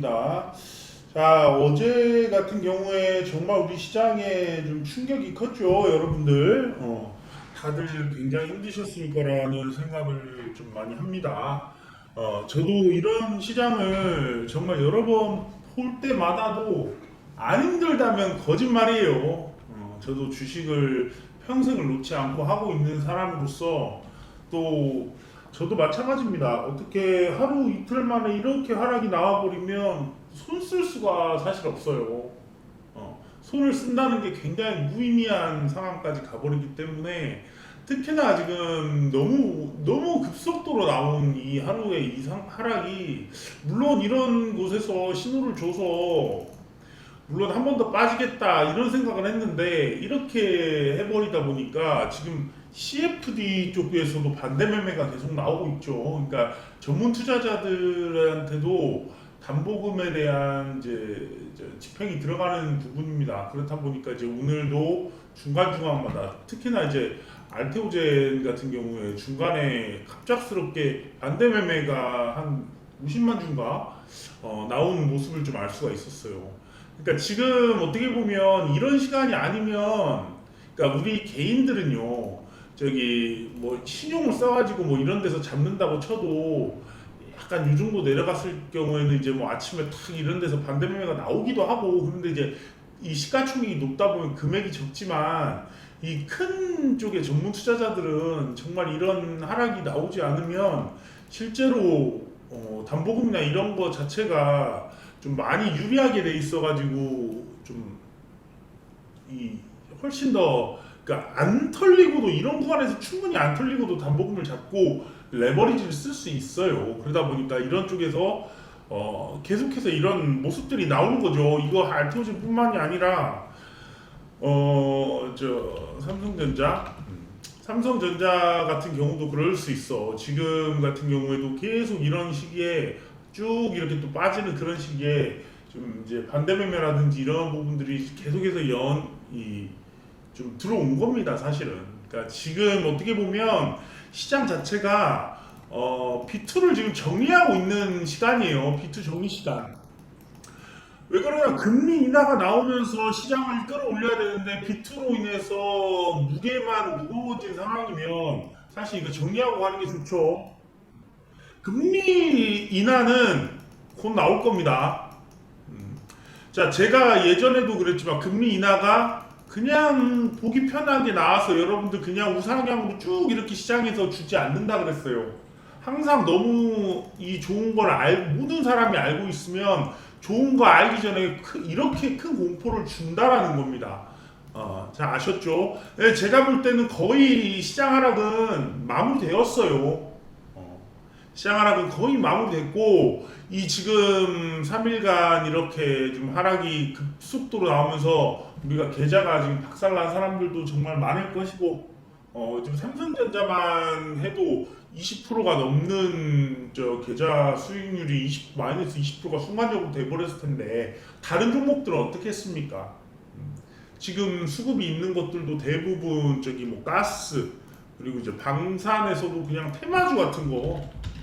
반갑습니다. 자, 어제 같은 경우에 정말 우리 시장에 좀 충격이 컸죠, 여러분들. 어, 다들 굉장히 힘드셨을 거라는 생각을 좀 많이 합니다. 어, 저도 이런 시장을 정말 여러 번 볼 때마다도 안 힘들다면 거짓말이에요. 어, 저도 주식을 평생을 놓지 않고 하고 있는 사람으로서 또 저도 마찬가지입니다. 어떻게 하루 이틀 만에 이렇게 하락이 나와버리면 손 쓸 수가 사실 없어요. 어, 손을 쓴다는 게 굉장히 무의미한 상황까지 가버리기 때문에 특히나 지금 너무 너무 급속도로 나온 이 하루의 이상 하락이 물론 이런 곳에서 신호를 줘서 물론 한 번 더 빠지겠다 이런 생각을 했는데 이렇게 해버리다 보니까 지금 CFD 쪽에서도 반대 매매가 계속 나오고 있죠. 그러니까 전문 투자자들한테도 담보금에 대한 이제 집행이 들어가는 부분입니다. 그렇다 보니까 이제 오늘도 중간 중간마다 특히나 이제 알테오젠 같은 경우에 중간에 갑작스럽게 반대 매매가 한 50만 주인가 어, 나오는 모습을 좀 알 수가 있었어요. 그러니까 지금 어떻게 보면 이런 시간이 아니면 그러니까 우리 개인들은요 저기 뭐 신용을 써가지고 뭐 이런 데서 잡는다고 쳐도 약간 요 정도 내려갔을 경우에는 이제 뭐 아침에 탁 이런 데서 반대 매매가 나오기도 하고 그런데 이제 이 시가총액이 높다 보면 금액이 적지만 이 큰 쪽의 전문 투자자들은 정말 이런 하락이 나오지 않으면 실제로 어, 담보금이나 이런 거 자체가 좀 많이 유리하게 돼 있어가지고 좀 이 훨씬 더 그러니까 안 털리고도 이런 구간에서 충분히 안 털리고도 담보금을 잡고 레버리지를 쓸 수 있어요. 그러다 보니까 이런 쪽에서 어, 계속해서 이런 모습들이 나오는 거죠. 이거 알테오젠뿐만이 아니라 어, 저 삼성전자 삼성전자 같은 경우도 그럴 수 있어. 지금 같은 경우에도 계속 이런 시기에 쭉 이렇게 또 빠지는 그런 시기에 좀 이제 반대 매매라든지 이런 부분들이 계속해서 연 이 좀 들어온 겁니다, 사실은. 그러니까 지금 어떻게 보면 시장 자체가 어, B2를 지금 정리하고 있는 시간이에요. B2 정리 시간. 왜 그러냐 금리 인하가 나오면서 시장을 끌어올려야 되는데 비트로 인해서 무게만 무거워진 상황이면 사실 이거 정리하고 가는 게 좋죠. 금리 인하는 곧 나올 겁니다. 음. 자, 제가 예전에도 그랬지만 금리 인하가 그냥 보기 편하게 나와서 여러분들 그냥 우상향으로 쭉 이렇게 시장에서 주지 않는다 그랬어요. 항상 너무 이 좋은 걸 알, 모든 사람이 알고 있으면 좋은 거 알기 전에 크- 이렇게 큰 공포를 준다라는 겁니다. 어, 자 아셨죠? 네, 제가 볼 때는 거의 시장 하락은 마무리되었어요. 어, 시장 하락은 거의 마무리됐고 이 지금 3일간 이렇게 좀 하락이 급속도로 나오면서 우리가 계좌가 지금 박살난 사람들도 정말 많을 것이고 어, 지금 삼성전자만 해도 20%가 넘는 저 계좌 수익률이 20 마이너스 20%가 순간적으로 돼버렸을 텐데 다른 종목들은 어떻게 했습니까? 음, 지금 수급이 있는 것들도 대부분 저기 뭐 가스 그리고 이제 방산에서도 그냥 테마주 같은 거, 음,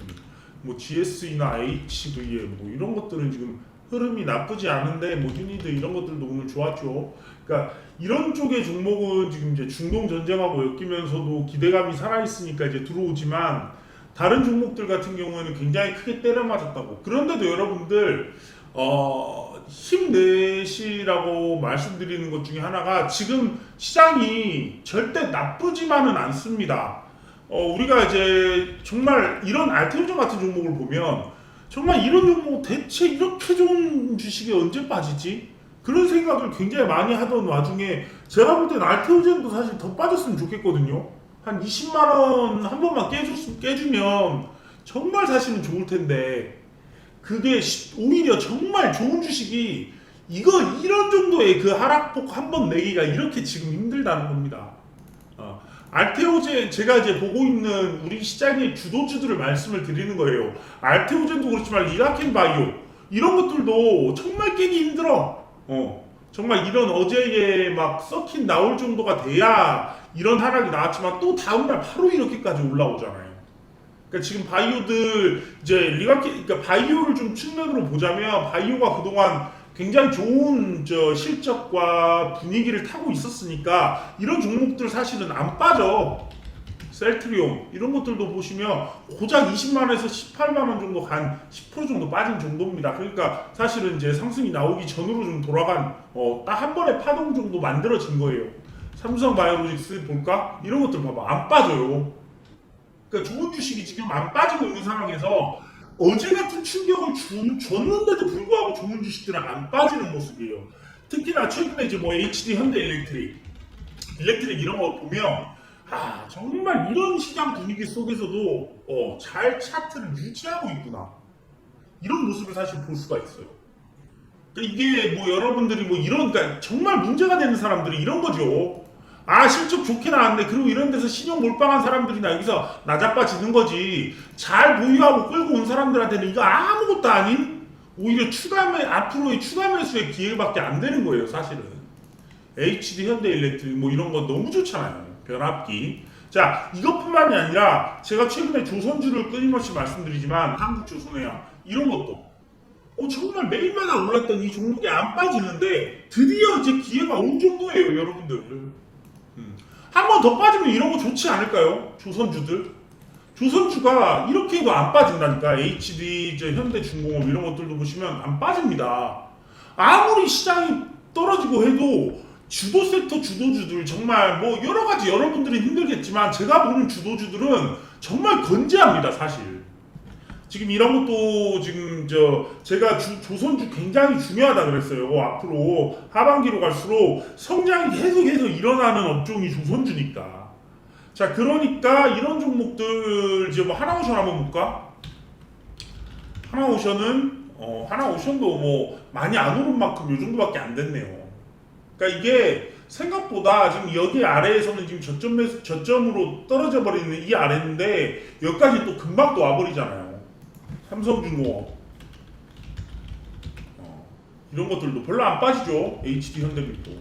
뭐 GSE나 HV에 뭐 이런 것들은 지금 흐름이 나쁘지 않은데 뭐 유니드 이런 것들도 오늘 좋았죠. 그러니까 이런 쪽의 종목은 지금 이제 중동 전쟁하고 엮이면서도 기대감이 살아 있으니까 이제 들어오지만 다른 종목들 같은 경우에는 굉장히 크게 때려 맞았다고. 그런데도 여러분들 어, 힘내시라고 말씀드리는 것 중에 하나가 지금 시장이 절대 나쁘지만은 않습니다. 어, 우리가 이제 정말 이런 알테오전 같은 종목을 보면 정말 이런 종목 대체 이렇게 좋은 주식이 언제 빠지지? 그런 생각을 굉장히 많이 하던 와중에 제가 볼 때는 알테오젠도 사실 더 빠졌으면 좋겠거든요. 한 20만 원 한 번만 깨주, 깨주면 정말 사실은 좋을 텐데 그게 시- 오히려 정말 좋은 주식이 이거 이런 정도의 그 하락폭 한 번 내기가 이렇게 지금 힘들다는 겁니다. 어, 알테오젠 제가 이제 보고 있는 우리 시장의 주도주들을 말씀을 드리는 거예요. 알테오젠도 그렇지만 리가켄 바이오 이런 것들도 정말 깨기 힘들어. 어, 정말 이런 어제에 막 서킷 나올 정도가 돼야 이런 하락이 나왔지만 또 다음날 바로 이렇게까지 올라오잖아요. 그러니까 지금 바이오들 이제 리가키 그러니까 바이오를 좀 측면으로 보자면 바이오가 그동안 굉장히 좋은 저 실적과 분위기를 타고 있었으니까 이런 종목들 사실은 안 빠져. 셀트리온 이런 것들도 보시면 고작 20만 원에서 18만 원 정도 간 10% 정도 빠진 정도입니다. 그러니까 사실은 이제 상승이 나오기 전으로 좀 돌아간 어, 딱 한 번의 파동 정도 만들어진 거예요. 삼성 바이오로직스 볼까? 이런 것들 봐봐 안 빠져요. 그러니까 좋은 주식이 지금 안 빠지고 있는 상황에서 어제 같은 충격을 주, 줬는데도 불구하고 좋은 주식들은 안 빠지는 모습이에요. 특히나 최근에 이제 뭐 HD 현대 일렉트릭, 일렉트릭 이런 거 보면 아 정말 이런 시장 분위기 속에서도 어, 잘 차트를 유지하고 있구나 이런 모습을 사실 볼 수가 있어요. 그러니까 이게 뭐 여러분들이 뭐 이런 그러니까 정말 문제가 되는 사람들이 이런 거죠. 아 실적 좋게 나왔네. 그리고 이런 데서 신용 몰빵한 사람들이나 여기서 나자빠지는 거지. 잘 보유하고 끌고 온 사람들한테는 이거 아무것도 아닌 오히려 추가 매 앞으로의 추가 매수의 기회밖에 안 되는 거예요, 사실은. HD 현대 일렉트릭 뭐 이런 거 너무 좋잖아요. 변압기. 자 이것뿐만이 아니라 제가 최근에 조선주를 끊임없이 말씀드리지만 한국조선해양 이런 것도 어, 정말 매일마다 올랐던 이 종목이 안 빠지는데 드디어 이제 기회가 온 정도예요, 여러분들. 음. 한번 더 빠지면 이런 거 좋지 않을까요? 조선주들. 조선주가 이렇게 해도 안 빠진다니까. HD, 저 현대 중공업 이런 것들도 보시면 안 빠집니다. 아무리 시장이 떨어지고 해도 주도 섹터 주도주들 정말 뭐 여러 가지 여러분들이 힘들겠지만 제가 보는 주도주들은 정말 건재합니다, 사실. 지금 이런 것도 지금 저 제가 주- 조선주 굉장히 중요하다 그랬어요. 앞으로 하반기로 갈수록 성장이 계속해서 일어나는 업종이 조선주니까. 자, 그러니까 이런 종목들 이제 뭐 하나오션 한번 볼까? 하나오션은 어, 하나오션도 뭐 많이 안 오른 만큼 요 정도밖에 안 됐네요. 그러니까 이게 생각보다 지금 여기 아래에서는 지금 저점 저점으로 떨어져 버리는 이 아래인데 여기까지 또 금방 또 와버리잖아요. 삼성중공업 어, 이런 것들도 별로 안 빠지죠. HD 현대미도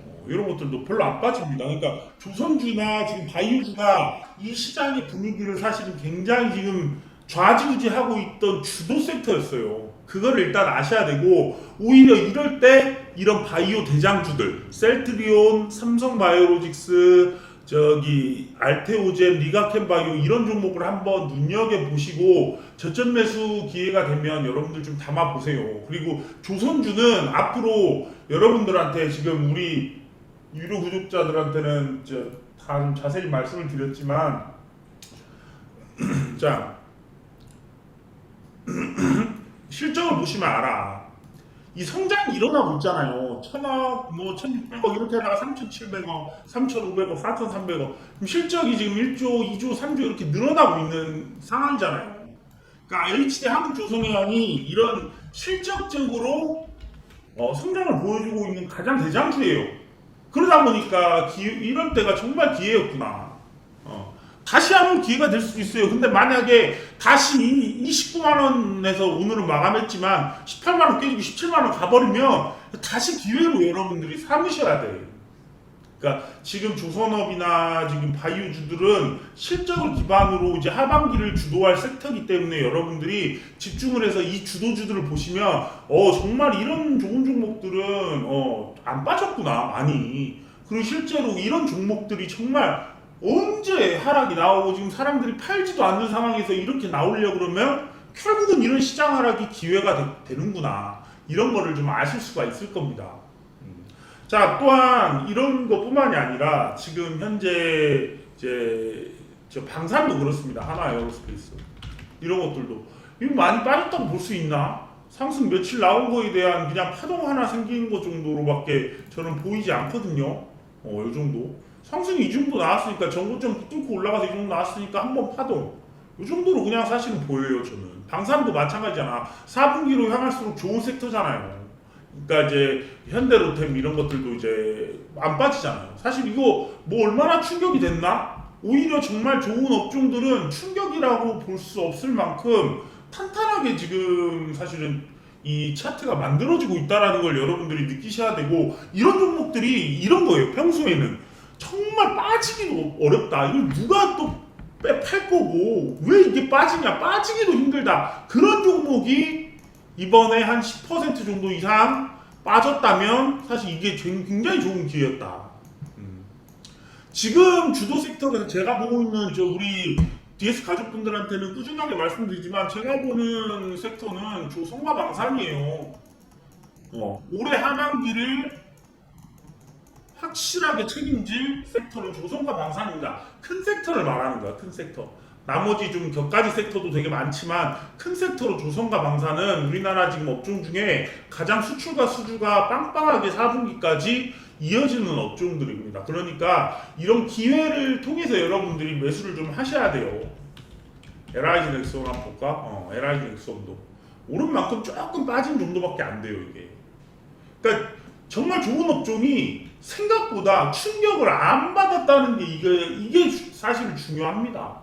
어, 이런 것들도 별로 안 빠집니다. 그러니까 조선주나 지금 바이오주가 이 시장의 분위기를 사실은 굉장히 지금 좌지우지하고 있던 주도 섹터였어요. 그거를 일단 아셔야 되고 오히려 이럴 때 이런 바이오 대장주들 셀트리온, 삼성바이오로직스, 저기 알테오젠, 리가켄바이오 이런 종목을 한번 눈여겨 보시고 저점 매수 기회가 되면 여러분들 좀 담아 보세요. 그리고 조선주는 앞으로 여러분들한테 지금 우리 유료 구독자들한테는 다좀 자세히 말씀을 드렸지만 자 실적을 보시면 알아. 이 성장이 일어나고 있잖아요. 천억, 뭐, 천육백억 이렇게 하다가 삼천칠백억, 삼천오백억, 사천삼백억. 실적이 지금 1조, 2조, 3조 이렇게 늘어나고 있는 상황이잖아요. 그러니까 HD 한국조선해양이 이런 실적적으로 어, 성장을 보여주고 있는 가장 대장주예요. 그러다 보니까 기, 이런 때가 정말 기회였구나. 어. 다시 한번 기회가 될 수도 있어요. 근데 만약에 다시 29만 원에서 오늘은 마감했지만 18만 원 깨지고 17만 원 가버리면 다시 기회로 여러분들이 삼으셔야 돼요. 그러니까 지금 조선업이나 지금 바이오주들은 실적을 기반으로 이제 하반기를 주도할 섹터이기 때문에 여러분들이 집중을 해서 이 주도주들을 보시면 어 정말 이런 좋은 종목들은 어 안 빠졌구나 많이 그리고 실제로 이런 종목들이 정말 언제 하락이 나오고 지금 사람들이 팔지도 않는 상황에서 이렇게 나오려 그러면 결국은 이런 시장 하락이 기회가 되, 는구나 이런 거를 좀 아실 수가 있을 겁니다. 음. 자 또한 이런 것뿐만이 아니라 지금 현재 이제 저 방산도 그렇습니다. 하나 에어로스페이스 이런 것들도 이거 많이 빠졌다고 볼 수 있나? 상승 며칠 나온 거에 대한 그냥 파동 하나 생기는 것 정도로밖에 저는 보이지 않거든요. 어, 요 정도. 상승이 이 정도 나왔으니까 전고점 뚫고 올라가서 이 정도 나왔으니까 한 번 파동. 이 정도로 그냥 사실은 보여요, 저는. 방산도 마찬가지잖아. 4분기로 향할수록 좋은 섹터잖아요. 그러니까 이제 현대로템 이런 것들도 이제 안 빠지잖아요. 사실 이거 뭐 얼마나 충격이 됐나? 오히려 정말 좋은 업종들은 충격이라고 볼 수 없을 만큼 탄탄하게 지금 사실은 이 차트가 만들어지고 있다라는 걸 여러분들이 느끼셔야 되고 이런 종목들이 이런 거예요. 평소에는 정말 빠지기도 어렵다. 이걸 누가 또 빼팔 거고. 왜 이게 빠지냐? 빠지기도 힘들다. 그런 종목이 이번에 한 10% 정도 이상 빠졌다면 사실 이게 굉장히 좋은 기회였다. 음. 지금 주도 섹터에서 제가 보고 있는 저 우리 DS 가족분들한테는 꾸준하게 말씀드리지만 제가 보는 섹터는 조선과 방산이에요. 어, 올해 하반기를 확실하게 책임질 섹터는 조선과 방산입니다. 큰 섹터를 말하는 거야, 큰 섹터. 나머지 좀 격가지 섹터도 되게 많지만 큰 섹터로 조선과 방산은 우리나라 지금 업종 중에 가장 수출과 수주가 빵빵하게 4분기까지 이어지는 업종들입니다. 그러니까 이런 기회를 통해서 여러분들이 매수를 좀 하셔야 돼요. LIG 넥스원 한번 볼까? 어, LIG 넥스원도 오른 만큼 조금 빠진 정도밖에 안 돼요, 이게. 그러니까 정말 좋은 업종이 생각보다 충격을 안 받았다는 게 이게 이게 사실 중요합니다.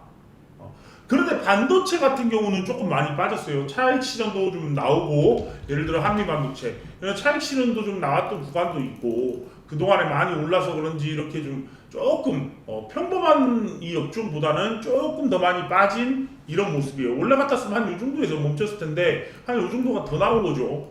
어. 그런데 반도체 같은 경우는 조금 많이 빠졌어요. 차익 실현도 좀 나오고 예를 들어 한미 반도체 차익 실현도 좀 나왔던 구간도 있고 그 동안에 많이 올라서 그런지 이렇게 좀 조금 어, 평범한 이 업종보다는 조금 더 많이 빠진 이런 모습이에요. 같았으면 한 이 정도에서 멈췄을 텐데 한 이 정도가 더 나온 거죠.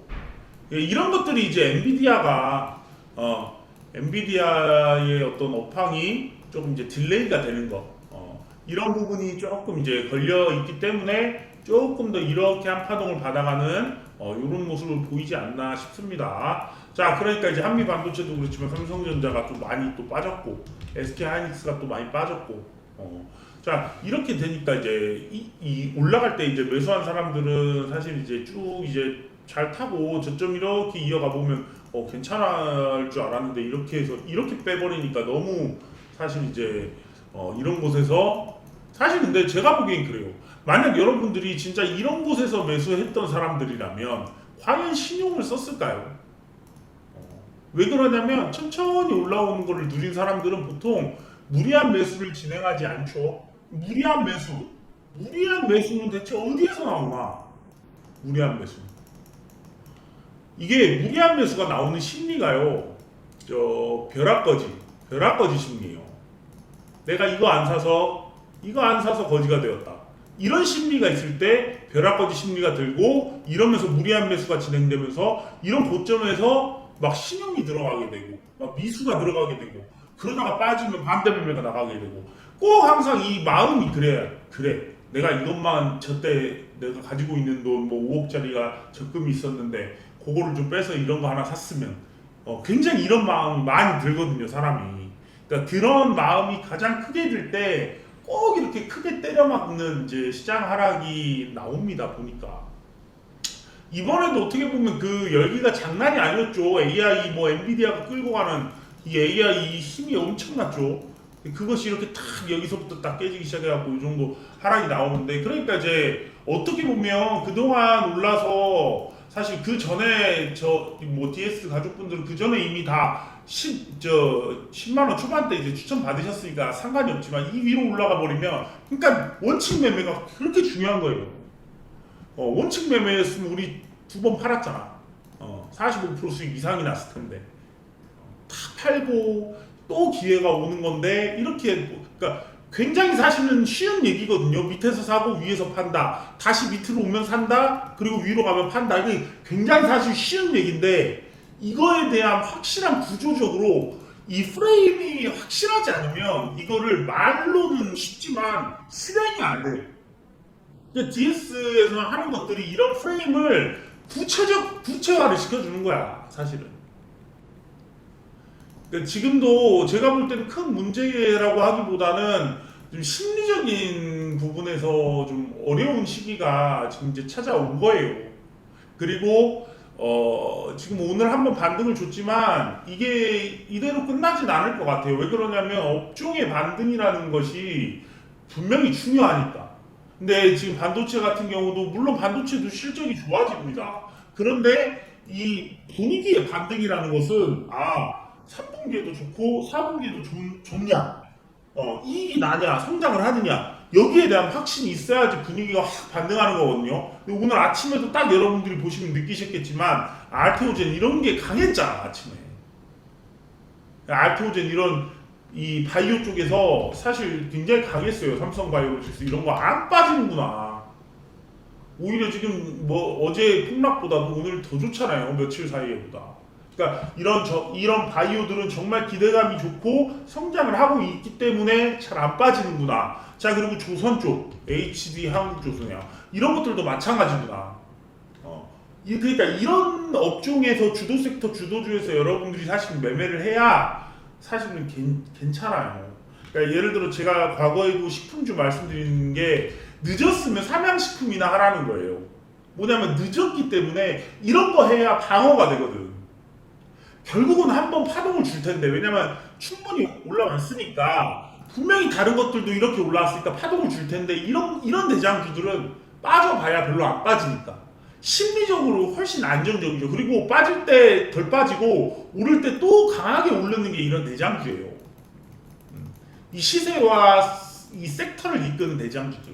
예, 이런 것들이 이제 엔비디아가 어, 엔비디아의 어떤 업황이 조금 이제 딜레이가 되는 거 어, 이런 부분이 조금 이제 걸려 있기 때문에 조금 더 이렇게 한 파동을 받아가는 어, 이런 모습을 보이지 않나 싶습니다. 자, 그러니까 이제 한미 반도체도 그렇지만 삼성전자가 또 많이 또 빠졌고 SK 하이닉스가 또 많이 빠졌고 어, 자 이렇게 되니까 이제 이, 이 올라갈 때 이제 매수한 사람들은 사실 이제 쭉 이제 잘 타고 저점 이렇게 이어가 보면 어, 괜찮을 줄 알았는데 이렇게 해서 이렇게 빼버리니까 너무 사실 이제 어, 이런 곳에서 사실 근데 제가 보기엔 그래요. 만약 여러분들이 진짜 이런 곳에서 매수했던 사람들이라면 과연 신용을 썼을까요? 어, 왜 그러냐면 천천히 올라오는 거를 누린 사람들은 보통 무리한 매수를 진행하지 않죠. 무리한 매수. 무리한 매수는 대체 어디에서 나오나? 무리한 매수. 이게 무리한 매수가 나오는 심리가요. 저 벼락거지, 벼락거지 심리예요. 내가 이거 안 사서 이거 안 사서 거지가 되었다. 이런 심리가 있을 때 벼락거지 심리가 들고 이러면서 무리한 매수가 진행되면서 이런 고점에서 막 신용이 들어가게 되고 막 미수가 들어가게 되고 그러다가 빠지면 반대 매매가 나가게 되고 꼭 항상 이 마음이 그래야 그래 내가 이것만 저때 내가 가지고 있는 돈 뭐 5억짜리가 적금이 있었는데 그거를 좀 빼서 이런 거 하나 샀으면 어, 굉장히 이런 마음 많이 들거든요 사람이. 그러니까 그런 마음이 가장 크게 들 때 꼭 이렇게 크게 때려맞는 이제 시장 하락이 나옵니다 보니까. 이번에도 어떻게 보면 그 열기가 장난이 아니었죠. AI 뭐 엔비디아가 끌고 가는 이 AI 힘이 엄청났죠. 그것이 이렇게 탁 여기서부터 딱 깨지기 시작해갖고 이 정도 하락이 나오는데 그러니까 이제 어떻게 보면 그동안 올라서 사실 그 전에 저 뭐 DS 가족분들은 그 전에 이미 다 10, 저 10만 원 초반대 이제 추천 받으셨으니까 상관이 없지만 이 위로 올라가 버리면 그러니까 원칙 매매가 그렇게 중요한 거예요. 어, 원칙 매매였으면 우리 두 번 팔았잖아. 어, 45% 수익 이상이 났을 텐데 다 팔고 또 기회가 오는 건데 이렇게 그러니까 굉장히 사실은 쉬운 얘기거든요. 밑에서 사고 위에서 판다. 다시 밑으로 오면 산다. 그리고 위로 가면 판다. 이게 굉장히 사실 쉬운 얘기인데 이거에 대한 확실한 구조적으로 이 프레임이 확실하지 않으면 이거를 말로는 쉽지만 실행이 안 돼. DS에서 하는 것들이 이런 프레임을 구체적 구체화를 시켜주는 거야, 사실은. 그러니까 지금도 제가 볼 때는 큰 문제라고 하기보다는 좀 심리적인 부분에서 좀 어려운 시기가 지금 이제 찾아온 거예요. 그리고 어 지금 오늘 한번 반등을 줬지만 이게 이대로 끝나진 않을 것 같아요. 왜 그러냐면 업종의 반등이라는 것이 분명히 중요하니까. 근데 지금 반도체 같은 경우도 물론 반도체도 실적이 좋아집니다. 그런데 이 분위기의 반등이라는 것은 아 3분기에도 좋고 4분기에도 좋, 좋냐 어, 이익이 나냐 성장을 하느냐 여기에 대한 확신이 있어야지 분위기가 확 반등하는 거거든요 근데 오늘 아침에도 딱 여러분들이 보시면 느끼셨겠지만 알테오젠 이런 게 강했잖아 아침에 알테오젠 이런 이 바이오 쪽에서 사실 굉장히 강했어요. 삼성 바이오로직스 이런 거 안 빠지는구나. 오히려 지금 뭐 어제 폭락보다도 오늘 더 좋잖아요. 며칠 사이에보다. 그러니까 이런 저 이런 바이오들은 정말 기대감이 좋고 성장을 하고 있기 때문에 잘 안 빠지는구나. 자 그리고 조선 쪽 HD 한국조선이야 이런 것들도 마찬가지구나. 어, 이- 그러니까 이런 업종에서 주도 섹터 주도주에서 여러분들이 사실 매매를 해야 사실은 괜, 괜찮아요. 그러니까 예를 들어 제가 과거에도 식품주 말씀드리는 게 늦었으면 삼양식품이나 하라는 거예요. 뭐냐면 늦었기 때문에 이런 거 해야 방어가 되거든. 결국은 한번 파동을 줄 텐데 왜냐면 충분히 올라왔으니까 분명히 다른 것들도 이렇게 올라왔으니까 파동을 줄 텐데 이런 이런 대장주들은 빠져봐야 별로 안 빠지니까 심리적으로 훨씬 안정적이죠. 그리고 빠질 때 덜 빠지고 오를 때 또 강하게 오르는 게 이런 대장주예요. 음. 이 시세와 이 섹터를 이끄는 대장주들.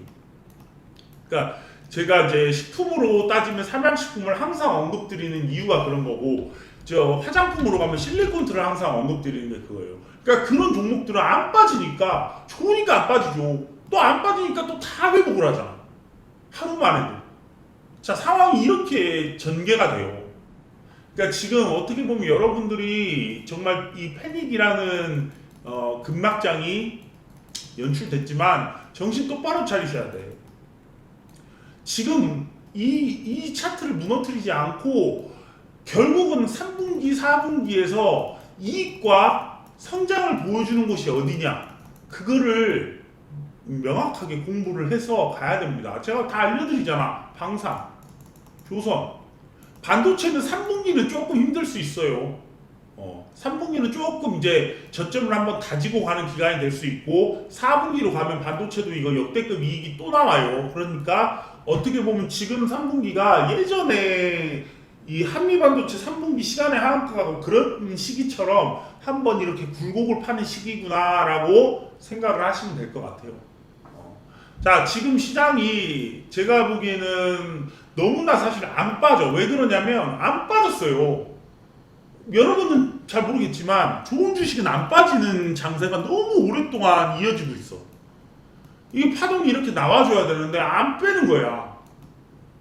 그러니까 제가 이제 식품으로 따지면 삼양식품을 항상 언급드리는 이유가 그런 거고 저 화장품으로 가면 실리콘트를 항상 언급드리는 게 그거예요. 그러니까 그런 종목들은 안 빠지니까 좋으니까 안 빠지죠. 또 안 빠지니까 또 다 회복을 하잖아. 하루만 해도. 자 상황이 이렇게 전개가 돼요. 그러니까 지금 어떻게 보면 여러분들이 정말 이 패닉이라는 어, 급락장이 연출됐지만 정신 똑바로 차리셔야 돼. 지금 이, 이 차트를 무너뜨리지 않고 결국은 3분기, 4분기에서 이익과 성장을 보여주는 곳이 어디냐? 그거를 명확하게 공부를 해서 가야 됩니다. 제가 다 알려드리잖아. 방산, 조선. 반도체는 3분기는 조금 힘들 수 있어요. 어, 3분기는 조금 이제 저점을 한번 다지고 가는 기간이 될 수 있고 4분기로 가면 반도체도 이거 역대급 이익이 또 나와요. 그러니까 어떻게 보면 지금 3분기가 예전에 이 한미 반도체 3분기 시간에 하한가가 그런 시기처럼 한번 이렇게 굴곡을 파는 시기구나라고 생각을 하시면 될 것 같아요. 어. 자, 지금 시장이 제가 보기에는 너무나 사실 안 빠져. 왜 그러냐면 안 빠졌어요. 여러분은 잘 모르겠지만 좋은 주식은 안 빠지는 장세가 너무 오랫동안 이어지고 있어. 이게 파동이 이렇게 나와줘야 되는데 안 빼는 거야.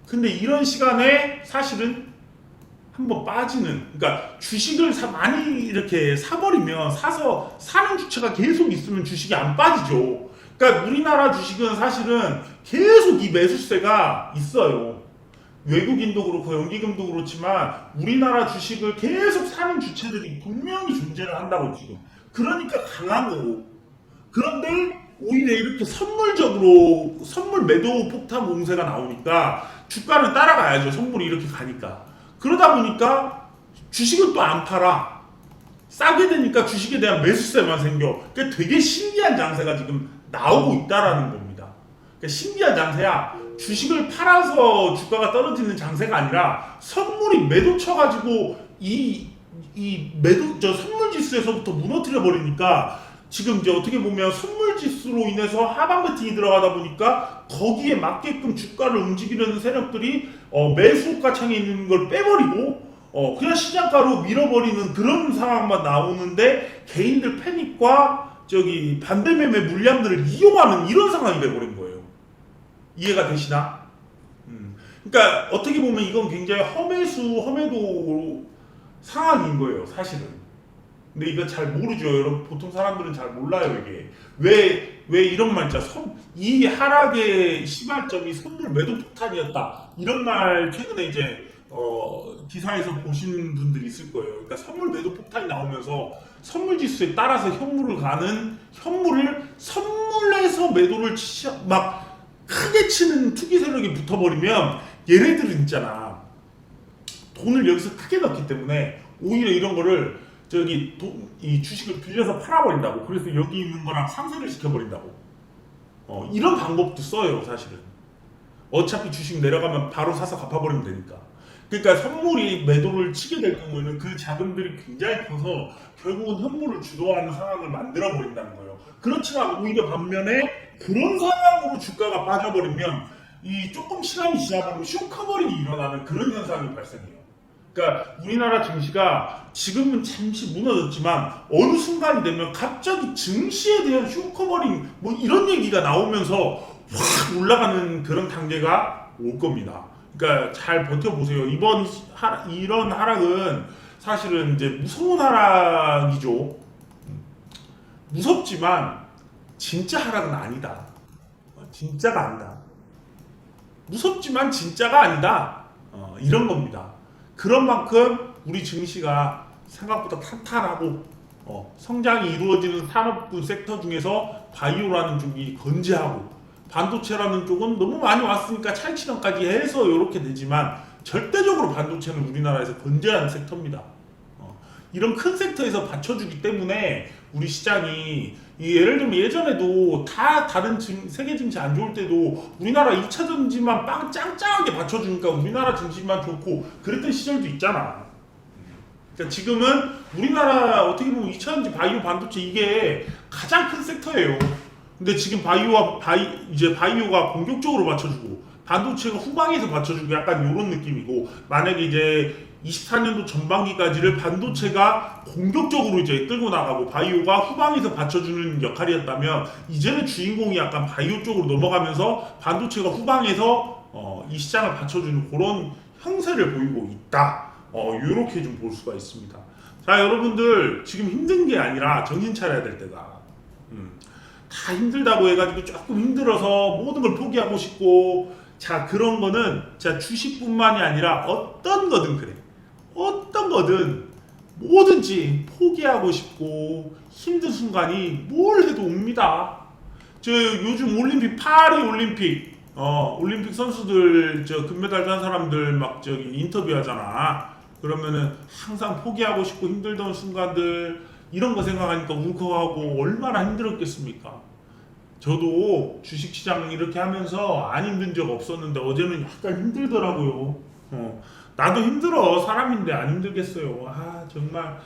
근데 이런 시간에 사실은 한번 빠지는 그러니까 주식을 사, 많이 이렇게 사버리면 사서 사는 주체가 계속 있으면 주식이 안 빠지죠. 그러니까 우리나라 주식은 사실은 계속 이 매수세가 있어요. 외국인도 그렇고 연기금도 그렇지만 우리나라 주식을 계속 사는 주체들이 분명히 존재를 한다고 지금. 그러니까 강한 거고. 그런데 오히려 이렇게 선물적으로 선물 매도 폭탄 공세가 나오니까 주가는 따라가야죠. 선물이 이렇게 가니까. 그러다 보니까 주식은 또 안 팔아. 싸게 되니까 주식에 대한 매수세만 생겨. 그러니까 되게 신기한 장세가 지금 나오고 있다라는 겁니다. 그러니까 신기한 장세야. 주식을 팔아서 주가가 떨어지는 장세가 아니라 선물이 매도 쳐가지고 이, 이 매도, 저 선물 지수에서부터 무너뜨려 버리니까 지금 이제 어떻게 보면 선물 지수로 인해서 하방 베팅이 들어가다 보니까 거기에 맞게끔 주가를 움직이려는 세력들이 어, 매수가 창에 있는 걸 빼버리고 어, 그냥 시장가로 밀어버리는 그런 상황만 나오는데 개인들 패닉과 저기 반대매매 물량들을 이용하는 이런 상황이 돼버린 거예요. 이해가 되시나? 음. 그러니까 어떻게 보면 이건 굉장히 험해수 험해도 상황인 거예요, 사실은. 근데 이거 잘 모르죠, 여러분. 보통 사람들은 잘 몰라요, 이게. 왜, 왜 이런 말 있잖아. 선, 이 하락의 시발점이 선물 매도 폭탄이었다. 이런 말 최근에 이제, 어, 기사에서 보신 분들이 있을 거예요. 그러니까 선물 매도 폭탄이 나오면서 선물 지수에 따라서 현물을 가는 현물을 선물에서 매도를 치, 막 크게 치는 투기 세력이 붙어버리면 얘네들은 있잖아. 돈을 여기서 크게 넣기 때문에 오히려 이런 거를 저기 돈, 이 주식을 빌려서 팔아버린다고. 그래서 여기 있는 거랑 상쇄를 시켜버린다고. 어, 이런 방법도 써요, 사실은. 어차피 주식 내려가면 바로 사서 갚아버리면 되니까. 그러니까 선물이 매도를 치게 될 경우에는 그 자금들이 굉장히 커서 결국은 현물을 주도하는 상황을 만들어 버린다는 거예요. 그렇지만 오히려 반면에 그런 상황으로 주가가 빠져버리면 이 조금 시간이 지나버리면 쇼커버링이 일어나는 그런 현상이 발생해요. 그러니까 우리나라 증시가 지금은 잠시 무너졌지만 어느 순간이 되면 갑자기 증시에 대한 쇼커버링 뭐 이런 얘기가 나오면서 확 올라가는 그런 단계가 올 겁니다. 그러니까 잘 버텨보세요. 이번 하, 이런 하락은 사실은 이제 무서운 하락이죠. 무섭지만 진짜 하락은 아니다. 어, 진짜가 아니다. 무섭지만 진짜가 아니다. 어, 이런 겁니다. 그런 만큼 우리 증시가 생각보다 탄탄하고 어, 성장이 이루어지는 산업군 섹터 중에서 바이오라는 쪽이 건재하고 반도체라는 쪽은 너무 많이 왔으니까 차익실현까지 해서 이렇게 되지만 절대적으로 반도체는 우리나라에서 건재한 섹터입니다. 어, 이런 큰 섹터에서 받쳐주기 때문에 우리 시장이 이 예를 들면 예전에도 다 다른 증, 세계 증시 안 좋을 때도 우리나라 2차 전지만 빵 짱짱하게 받쳐주니까 우리나라 증시만 좋고 그랬던 시절도 있잖아. 그러니까 지금은 우리나라 어떻게 보면 2차 전지 바이오 반도체 이게 가장 큰 섹터예요. 근데 지금 바이오와 바이 이제 바이오가 공격적으로 받쳐주고 반도체가 후방에서 받쳐주고 약간 이런 느낌이고 만약에 이제 24년도 전반기까지를 반도체가 공격적으로 이제 끌고 나가고 바이오가 후방에서 받쳐주는 역할이었다면 이제는 주인공이 약간 바이오 쪽으로 넘어가면서 반도체가 후방에서 어, 이 시장을 받쳐주는 그런 형세를 보이고 있다. 어, 이렇게 좀 볼 수가 있습니다. 자, 여러분들 지금 힘든 게 아니라 정신 차려야 될 때다. 음, 다 힘들다고 해가지고 조금 힘들어서 모든 걸 포기하고 싶고 자 그런 거는 자 주식뿐만이 아니라 어떤 거든 그래 어떤 거든 뭐든지 포기하고 싶고 힘든 순간이 뭘 해도 옵니다. 저 요즘 올림픽 파리 올림픽 어 올림픽 선수들 저 금메달 딴 사람들 막 저기 인터뷰하잖아. 그러면은 항상 포기하고 싶고 힘들던 순간들 이런 거 생각하니까 울컥하고 얼마나 힘들었겠습니까? 저도 주식시장 이렇게 하면서 안 힘든 적 없었는데 어제는 약간 힘들더라고요. 어, 나도 힘들어 사람인데 안 힘들겠어요. 아 정말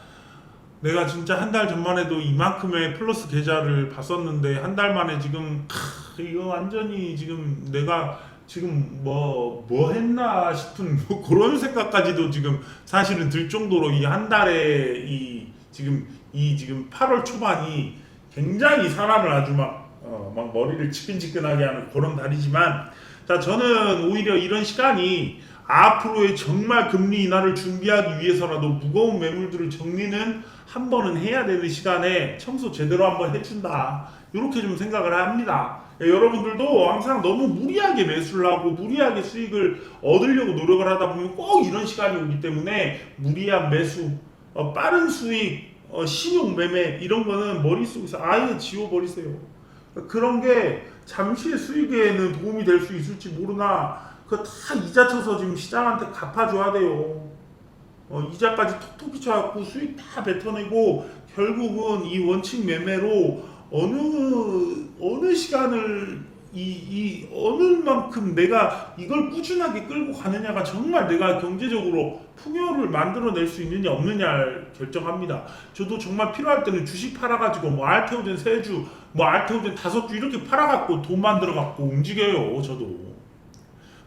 내가 진짜 한 달 전만 해도 이만큼의 플러스 계좌를 봤었는데 한 달 만에 지금 크, 이거 완전히 지금 내가 지금 뭐뭐 했나 싶은 뭐 그런 생각까지도 지금 사실은 들 정도로 이 한 달에 이 지금 이 지금 8월 초반이 굉장히 사람을 아주 막 어, 막 머리를 치근치근하게 하는 그런 달이지만 자 저는 오히려 이런 시간이 앞으로의 정말 금리 인하를 준비하기 위해서라도 무거운 매물들을 정리는 한 번은 해야 되는 시간에 청소 제대로 한번 해준다 이렇게 좀 생각을 합니다. 예, 여러분들도 항상 너무 무리하게 매수를 하고 무리하게 수익을 얻으려고 노력을 하다 보면 꼭 이런 시간이 오기 때문에 무리한 매수, 어, 빠른 수익, 어, 신용 매매 이런 거는 머릿속에서 아예 지워버리세요. 그런 게 잠시의 수익에는 도움이 될 수 있을지 모르나 그거 다 이자 쳐서 지금 시장한테 갚아줘야 돼요. 어, 이자까지 톡톡히 쳐갖고 수익 다 뱉어내고 결국은 이 원칙 매매로 어느 어느 시간을 이, 이 어느 만큼 내가 이걸 꾸준하게 끌고 가느냐가 정말 내가 경제적으로 풍요를 만들어낼 수 있느냐 없느냐를 결정합니다. 저도 정말 필요할 때는 주식 팔아가지고 뭐 알테오젠 세 주, 뭐 알테오젠 다섯 주 이렇게 팔아갖고 돈 만들어갖고 움직여요. 저도.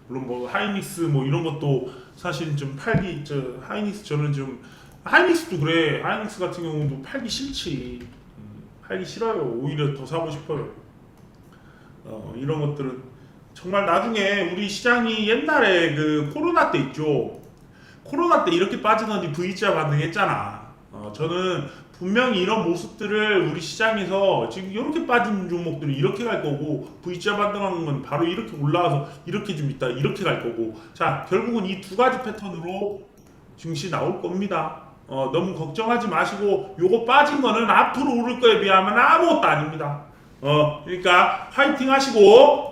물론 뭐 하이닉스 뭐 이런 것도 사실 좀 팔기 저 하이닉스 저는 좀 하이닉스도 그래. 하이닉스 같은 경우도 팔기 싫지. 음, 팔기 싫어요. 오히려 더 사고 싶어요. 어, 이런 것들은 정말 나중에 우리 시장이 옛날에 그 코로나 때 있죠. 코로나 때 이렇게 빠지더니 V자 반등했잖아. 어, 저는 분명히 이런 모습들을 우리 시장에서 지금 이렇게 빠진 종목들이 이렇게 갈 거고 V자 반등하는 건 바로 이렇게 올라와서 이렇게 좀 있다 이렇게 갈 거고 자 결국은 이 두 가지 패턴으로 증시 나올 겁니다. 어, 너무 걱정하지 마시고 요거 빠진 거는 앞으로 오를 거에 비하면 아무것도 아닙니다. 어, 그러니까 화이팅 하시고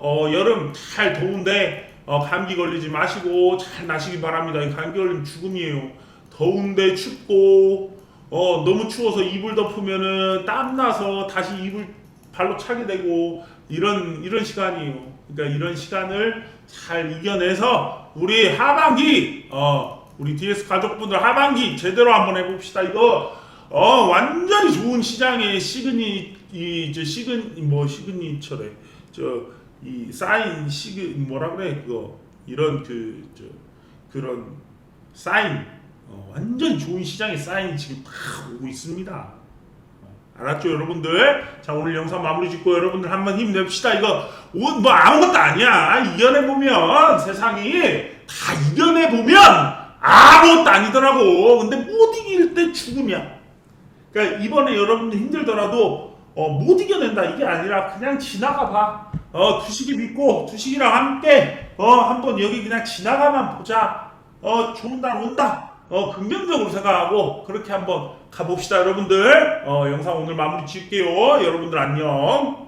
어, 여름 잘 더운데 어, 감기 걸리지 마시고 잘 나시기 바랍니다. 이 감기 걸리면 죽음이에요. 더운데 춥고 어, 너무 추워서 이불 덮으면은 땀 나서 다시 이불 발로 차게 되고 이런 이런 시간이에요. 그러니까 이런 시간을 잘 이겨내서 우리 하반기 어 우리 DS 가족분들 하반기 제대로 한번 해봅시다. 이거 어 완전히 좋은 시장의 시그니 이 이제 시근 뭐 시그니처래 저 이 사인 시그 뭐라 그래 그거 이런 그 저 그런 사인 어, 완전 좋은 시장의 사인이 지금 다 오고 있습니다. 어, 알았죠, 여러분들? 자, 오늘 영상 마무리 짓고 여러분들 한번 힘냅시다. 이거 오- 뭐 아무것도 아니야. 이겨내 보면 세상이 다 이겨내 보면 아무것도 아니더라고. 근데 못 이길 때 죽음이야. 그러니까 이번에 여러분들 힘들더라도 어, 못 이겨낸다 이게 아니라 그냥 지나가 봐. 어, 두식이 믿고 두식이랑 함께 어, 한번 여기 그냥 지나가만 보자. 어, 좋은 날 온다. 어, 긍정적으로 생각하고 그렇게 한번 가봅시다, 여러분들. 어, 영상 오늘 마무리 지을게요. 여러분들 안녕.